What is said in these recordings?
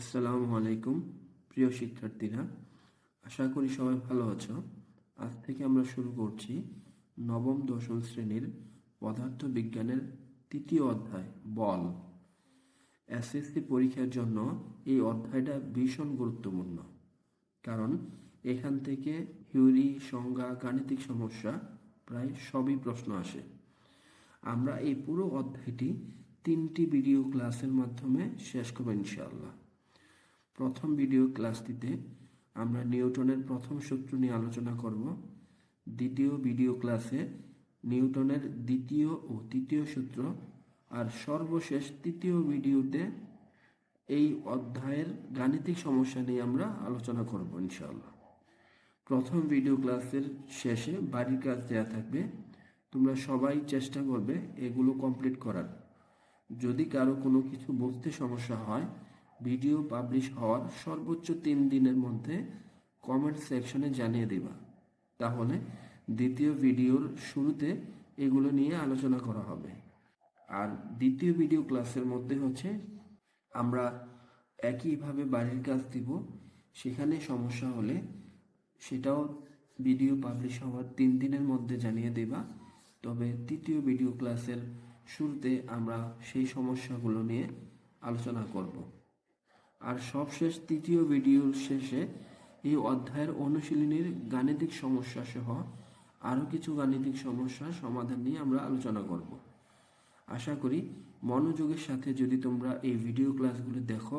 আলাইকুম, প্রিয় শিক্ষার্থীরা। আশা করি সবাই ভালো আছো। আজ থেকে আমরা শুরু করছি নবম দশম শ্রেণির পদার্থ বিজ্ঞানের তৃতীয় অধ্যায়, বল। এসএসসি পরীক্ষার জন্য এই অধ্যায়টা ভীষণ গুরুত্বপূর্ণ। কারণ এখান থেকে থিওরি, সংজ্ঞা, গাণিতিক সমস্যা প্রায় সবই প্রশ্ন আসে। আমরা এই পুরো অধ্যায়টি তিনটি ভিডিও ক্লাসের মাধ্যমে শেষ করব ইনশাআল্লাহ। প্রথম ভিডিও ক্লাসটিতে আমরা নিউটনের প্রথম সূত্র নিয়ে আলোচনা করব। দ্বিতীয় ভিডিও ক্লাসে নিউটনের দ্বিতীয় ও তৃতীয় সূত্র আর সর্বশেষ তৃতীয় ভিডিওতে এই অধ্যায়ের গাণিতিক সমস্যা নিয়ে আমরা আলোচনা করব ইনশাআল্লাহ। প্রথম ভিডিও ক্লাসের শেষে বাড়ির কাজ দেওয়া থাকবে। তোমরা সবাই চেষ্টা করবে এগুলো কমপ্লিট করার। যদি কারও কোনো কিছু বুঝতে সমস্যা হয় ভিডিও পাবলিশ হওয়ার সর্বোচ্চ তিন দিনের মধ্যে কমেন্ট সেকশনে জানিয়ে দেবা। তাহলে দ্বিতীয় ভিডিওর শুরুতে এগুলো নিয়ে আলোচনা করা হবে। আর দ্বিতীয় ভিডিও ক্লাসের মধ্যে হচ্ছে আমরা একইভাবে বাড়ির কাজ দিব, সেখানে সমস্যা হলে সেটাও ভিডিও পাবলিশ হওয়ার তিন দিনের মধ্যে জানিয়ে দেবা। তবে তৃতীয় ভিডিও ক্লাসের শুরুতে আমরা সেই সমস্যাগুলো নিয়ে আলোচনা করব। আর সবশেষ তৃতীয় ভিডিওর শেষে এই অধ্যায়ের অনুশীলনীর গাণিতিক সমস্যা সহ আরও কিছু গাণিতিক সমস্যার সমাধান নিয়ে আমরা আলোচনা করব। আশা করি মনোযোগের সাথে যদি তোমরা এই ভিডিও ক্লাসগুলো দেখো,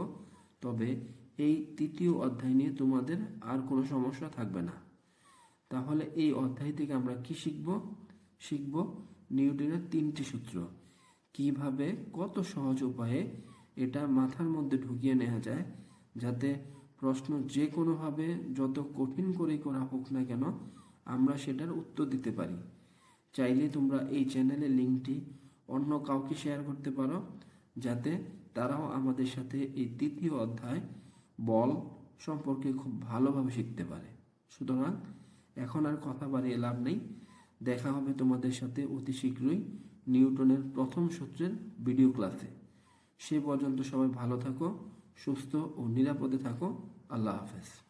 তবে এই তৃতীয় অধ্যায় নিয়ে তোমাদের আর কোনো সমস্যা থাকবে না। তাহলে এই অধ্যায় থেকে আমরা কি শিখব? শিখব নিউটনের তিনটি সূত্র। কীভাবে, কত সহজ উপায়ে এটা মাথার মধ্যে ঢুকিয়ে নেওয়া যায়, যাতে প্রশ্ন যে কোনোভাবে যত কঠিন করেই করা হোক না কেন, আমরা সেটার উত্তর দিতে পারি। চাইলে তোমরা এই চ্যানেলের লিঙ্কটি অন্য কাউকে শেয়ার করতে পারো, যাতে তারাও আমাদের সাথে এই তৃতীয় অধ্যায় বল সম্পর্কে খুব ভালোভাবে শিখতে পারে। সুতরাং এখন আর কথা বাড়িয়ে লাভ নেই। দেখা হবে তোমাদের সাথে অতি শীঘ্রই নিউটনের প্রথম সূত্রের ভিডিও ক্লাসে সে পর্যন্ত সবাই ভালো থাকো সুস্থ ও নিরাপদে থাকো। আল্লাহ হাফেজ।